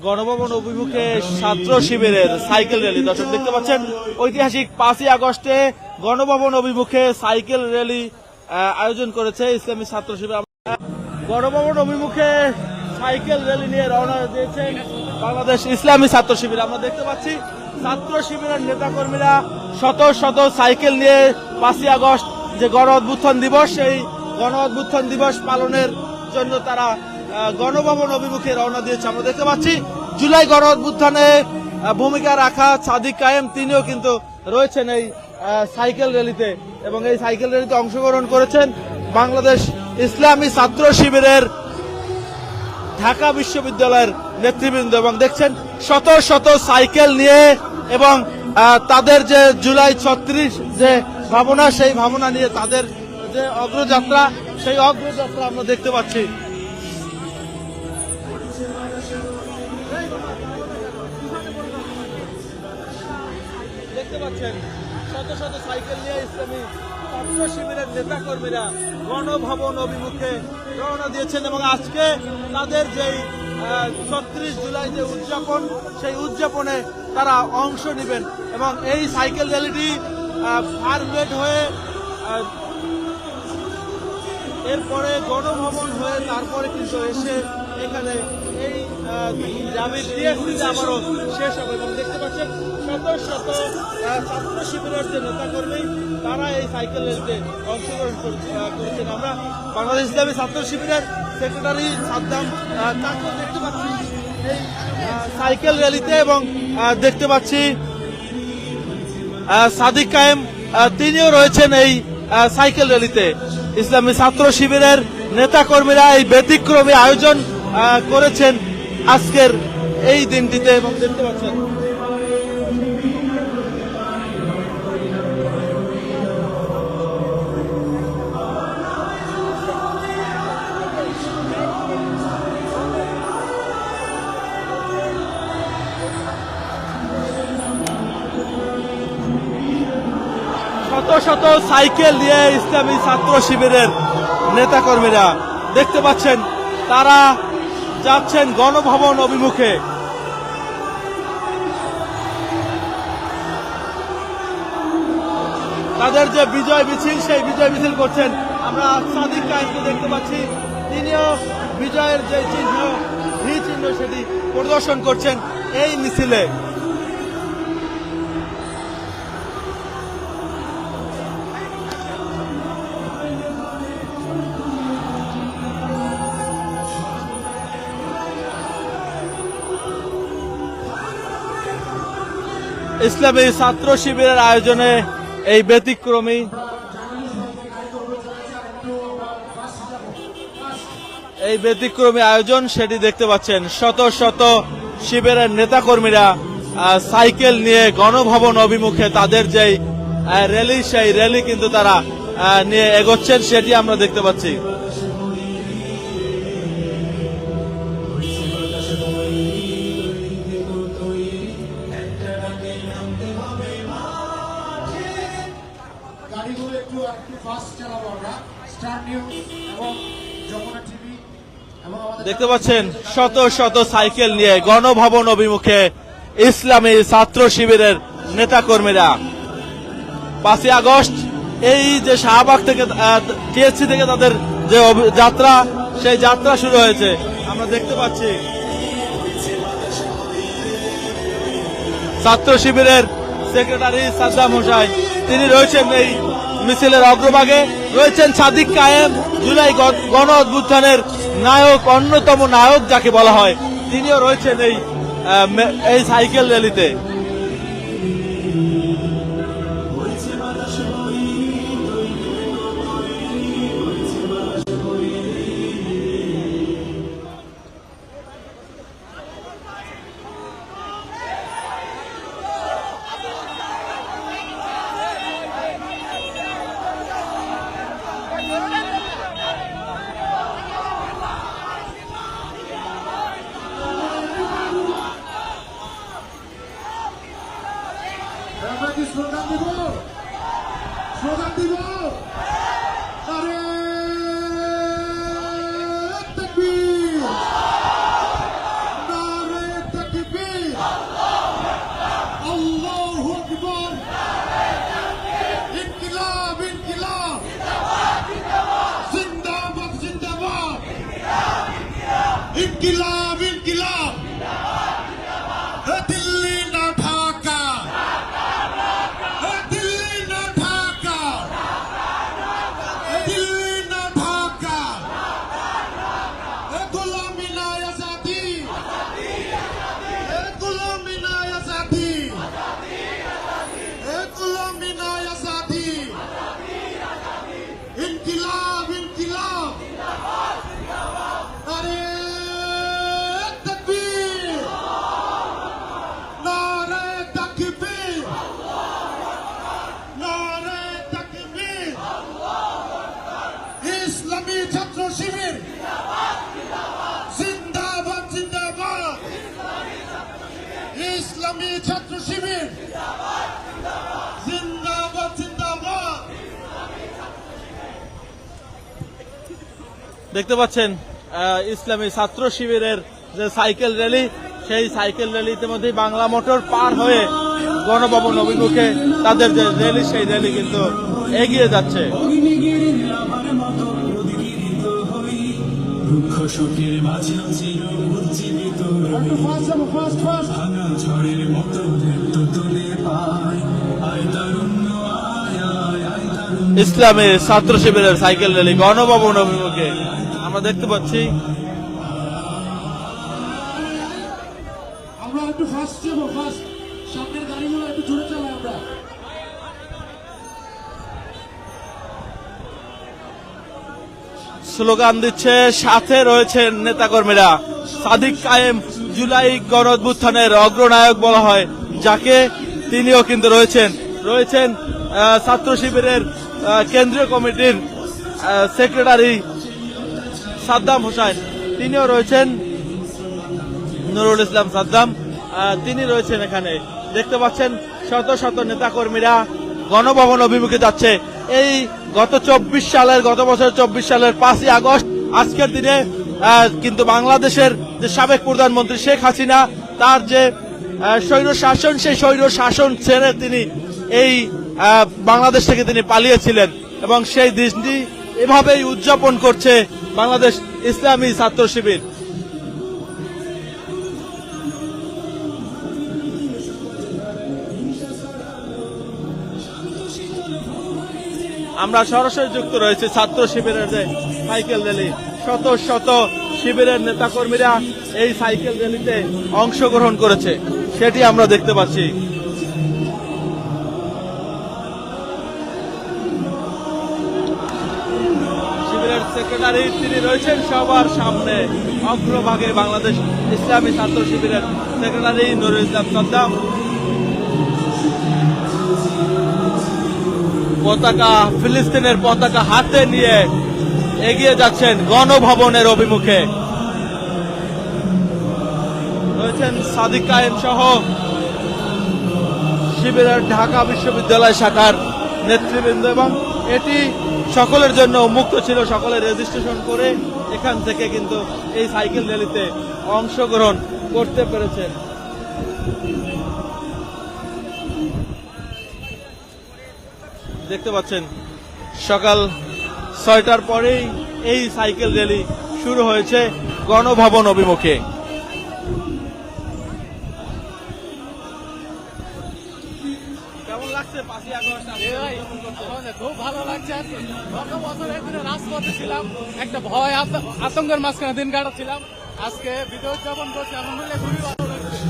গণভবন অভিমুখে ছাত্র শিবিরের সাইকেল র্যালি। দর্শক, দেখতে পাচ্ছেন, ঐতিহাসিক পাঁচই আগস্টে গণভবন অভিমুখে সাইকেল র্যালি আয়োজন করেছে ইসলামী ছাত্র শিবির। গণভবন অভিমুখে সাইকেল র্যালি নিয়ে রওনা দিয়েছেন বাংলাদেশ ইসলামী ছাত্র শিবির। আমরা দেখতে পাচ্ছি, ছাত্র শিবিরের নেতাকর্মীরা শত শত সাইকেল নিয়ে পাঁচই আগস্ট যে গণ অভ্যুত্থান দিবস, সেই গণ অভ্যুত্থান দিবস পালনের জন্য তারা গণভবন অভিমুখে রওনা দিয়েছে আমরা দেখতে পাচ্ছি। জুলাই গণ অভ্যুত্থানে ভূমিকা রাখা সাদিক কায়েম, তিনিও কিন্তু রয়েছেন এই সাইকেল র্যালিতে এবং এই সাইকেল র্যালিতে অংশগ্রহণ করেছেন বাংলাদেশ ইসলামী ছাত্র শিবিরের ঢাকা বিশ্ববিদ্যালয়ের নেতৃবৃন্দ এবং দেখছেন শত শত সাইকেল নিয়ে এবং তাদের যে জুলাই ছত্রিশ যে ভাবনা, সেই ভাবনা নিয়ে তাদের যে অগ্রযাত্রা, সেই অগ্রযাত্রা আমরা দেখতে পাচ্ছি। দেখতে পাচ্ছেন, শত শত সাইকেল নিয়ে ইসলামী ছাত্র শিবিরের নেতাকর্মীরা গণভবন অভিমুখে রওনা দিয়েছেন এবং আজকে তাদের যেই ছত্রিশ জুলাই যে উদযাপন, সেই উদযাপনে তারা অংশ নেবেন এবং এই সাইকেল র্যালিটি ফার্মেড হয়ে এরপরে গণভবন হয়ে তারপরে কিন্তু এসে এখানে এই গ্রামের টিএসসিতে আবারও শেষ হবে এবং দেখতে পাচ্ছেন শত শত ছাত্র শিবিরের যে নেতাকর্মী, তারা এই সাইকেল র্যালিতে অংশগ্রহণ করেছেন। আমরা বাংলাদেশ ইসলামী ছাত্র শিবিরের সেক্রেটারি সাদ্দাম তাকে দেখতে পাচ্ছি এই সাইকেল র্যালিতে এবং দেখতে পাচ্ছি সাদিক কায়েম তিনিও রয়েছেন এই সাইকেল র্যালিতে। ইসলামী ছাত্র শিবিরের নেতাকর্মীরা এই ব্যতিক্রমী আয়োজন করেছেন আজকের এই দিনটিতে এবং দেখতে পাচ্ছেন। শত সাইকেল নিয়ে ইসলামী ছাত্র শিবিরের নেতাকর্মীরা দেখতে পাচ্ছেন, তারা যাচ্ছেন গণভবন অভিমুখে। তাদের যে বিজয় মিছিল, সেই বিজয় মিছিল করছেন। আমরা সাদিক কায়েমকে দেখতে পাচ্ছি, তিনিও বিজয়ের যে চিহ্ন ভি চিহ্ন সেটি প্রদর্শন করছেন এই মিছিলে। ইসলামী ছাত্র শিবিরের আয়োজনে এই ব্যতিক্রমী এই ব্যতিক্রমী আয়োজন সেটি দেখতে পাচ্ছেন। শত শত শিবিরের নেতাকর্মীরা সাইকেল নিয়ে গণভবন অভিমুখে তাদের যেই র্যালি, সেই র্যালি কিন্তু তারা নিয়ে এগোচ্ছেন, সেটি আমরা দেখতে পাচ্ছি। দেখতে পাচ্ছেন, শত শত সাইকেল নিয়ে গণভবন অভিমুখে ইসলামী ছাত্র শিবিরের নেতাকর্মীরা। পাঁচই আগস্ট, এই যে শাহবাগ থেকে টিএসসি থেকে তাদের যে যাত্রা, সেই যাত্রা শুরু হয়েছে। আমরা দেখতে পাচ্ছি, ছাত্র শিবিরের সেক্রেটারি সাদ্দাম হোসাইন তিনি রয়েছেন এই মিছিলের অগ্রভাগে। রয়েছেন সাদিক কায়েম, জুলাই গণ অভ্যুত্থানের নায়ক অন্যতম নায়ক যাকে বলা হয় তিনিও রয়েছেন এই এই সাইকেল র্যালিতে। আমরা কি স্লোগান দিব। স্লোগান দিব। আরে Killer! দেখতে পাচ্ছেন আহ, ইসলামী ছাত্র শিবিরের যে সাইকেল র্যালি সেই সাইকেল র্যালি ইতিমধ্যে বাংলা মোটর পার হয়ে গণভবন অভিমুখে তাদের যে র্যালি সেই র্যালি কিন্তু এগিয়ে যাচ্ছে। দুঃখ শোকের চির উজ্জীবিত ভাঙা ঝড়ের মতো আয় তারুণ্য ইসলামী ছাত্র শিবিরের সাইকেল র্যালি গণভবন অভিমুখে। আমরা দেখতে পাচ্ছি। আমরা একটু ফাস্ট যাব ফাস্ট সামনের গাড়িগুলো একটু জোরে চালাই আমরা। স্লোগান দিচ্ছে সাথে রয়েছেন নেতাকর্মীরা। সাদিক কায়েম জুলাই গণঅভ্যুত্থানের অগ্রনায়ক বলা হয়। যাকে তিনিও কিন্তু রয়েছেন। রয়েছেন ছাত্র শিবিরের কেন্দ্রীয় কমিটির সেক্রেটারি সাদ্দাম হোসেন। তিনিও রয়েছেন, নুরুল ইসলাম সাদ্দাম। তিনি রয়েছেন এখানে। দেখতে পাচ্ছেন, শত শত নেতাকর্মীরা গণভবন অভিমুখে যাচ্ছে। এই গত চব্বিশ সালের, গত বছর চব্বিশ সালের পাঁচই আগস্ট, আজকের দিনে কিন্তু বাংলাদেশের যে সাবেক প্রধানমন্ত্রী শেখ হাসিনা, তার যে স্বৈর শাসন সেই স্বৈর শাসন ছেড়ে তিনি এই বাংলাদেশ থেকে তিনি পালিয়েছিলেন এবং সেই দিনটি এভাবেই উদযাপন করছে বাংলাদেশ ইসলামী ছাত্র শিবির। আমরা সরাসরি যুক্ত রয়েছে ছাত্র শিবিরের যে সাইকেল র্যালি। শত শত শিবিরের নেতাকর্মীরা এই সাইকেল র্যালিতে অংশগ্রহণ করেছে, সেটি আমরা দেখতে পাচ্ছি। সেক্রেটারি তিনি রয়েছেন সবার সামনে। অগ্রভাগে বাংলাদেশ ইসলামী ছাত্র শিবিরের সেক্রেটারি নুরুল ইসলাম সাদ্দাম। পতাকা, ফিলিস্তিনের পতাকা হাতে নিয়ে এগিয়ে যাচ্ছেন গণভবনের অভিমুখে। রয়েছেন সাদিক কায়েম সহ শিবিরের ঢাকা বিশ্ববিদ্যালয় শাখার নেতৃবৃন্দ এবং এটি সকলের জন্য মুক্ত ছিল, সকলে রেজিস্ট্রেশন করে এখান থেকে কিন্তু এই সাইকেল র্যালিতে অংশগ্রহণ করতে পেরেছেন দেখতে পাচ্ছেন, সকাল ছয়টার পরেই এই সাইকেল র্যালি শুরু হয়েছে গণভবন অভিমুখে। খুব ভালো লাগছে। গত বছর একদিনে রাজপথে ছিলাম। একটা ভয়, আত- আতঙ্কের মাঝখানে দিন কাটাচ্ছিলাম। আজকে বিজয় উদযাপন করছি। আলহামদুলিল্লাহ, খুবই ভালো লাগছে।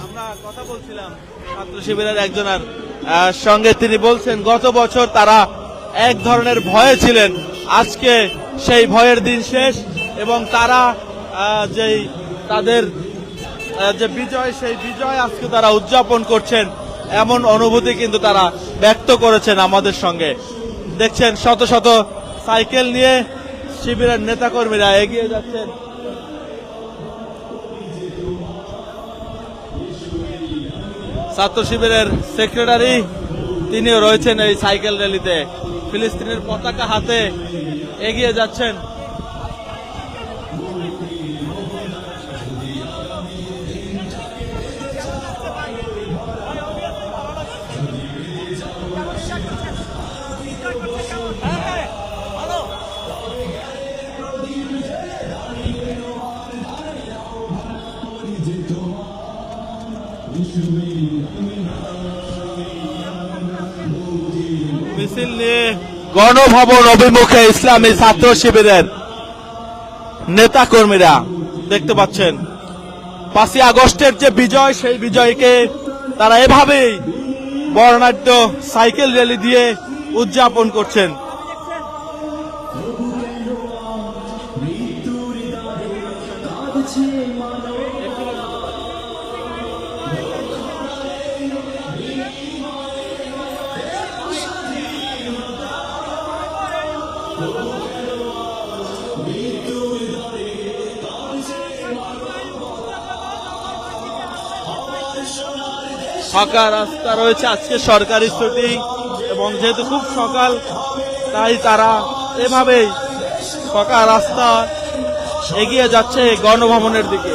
আমরা কথা বলছিলাম ছাত্র শিবিরের একজনের সঙ্গে তিনি বলছেন, গত বছর তারা এক ধরনের ভয়ে ছিলেন। আজকে সেই ভয়ের দিন শেষ এবং তারা যেই তাদের যে বিজয়, সেই বিজয় আজকে তারা উদযাপন করছেন। এমন অনুভূতি কিন্তু তারা ব্যক্ত করেছেন আমাদের সঙ্গে। দেখছেন শত শত সাইকেল নিয়ে শিবিরের নেতাকর্মীরা এগিয়ে যাচ্ছেন। ছাত্র শিবিরের সেক্রেটারি, তিনিও রয়েছেন এই সাইকেল র্যালিতে। ফিলিস্তিনের পতাকা হাতে এগিয়ে যাচ্ছেন। গণভবন অভিমুখে ইসলামী ছাত্র শিবিরের নেতা কর্মীরা দেখতে পাচ্ছেন। পাঁচই আগস্টের যে বিজয়, সেই বিজয়কে তারা এভাবেই বর্ণাঢ্য সাইকেল র্যালি দিয়ে উদযাপন করছেন। ফাঁকা রাস্তা রয়েছে। আজকে সরকারি ছুটি এবং যেহেতু খুব সকাল, তাই তারা এভাবেই ফাঁকা রাস্তা এগিয়ে যাচ্ছে গণভবনের দিকে।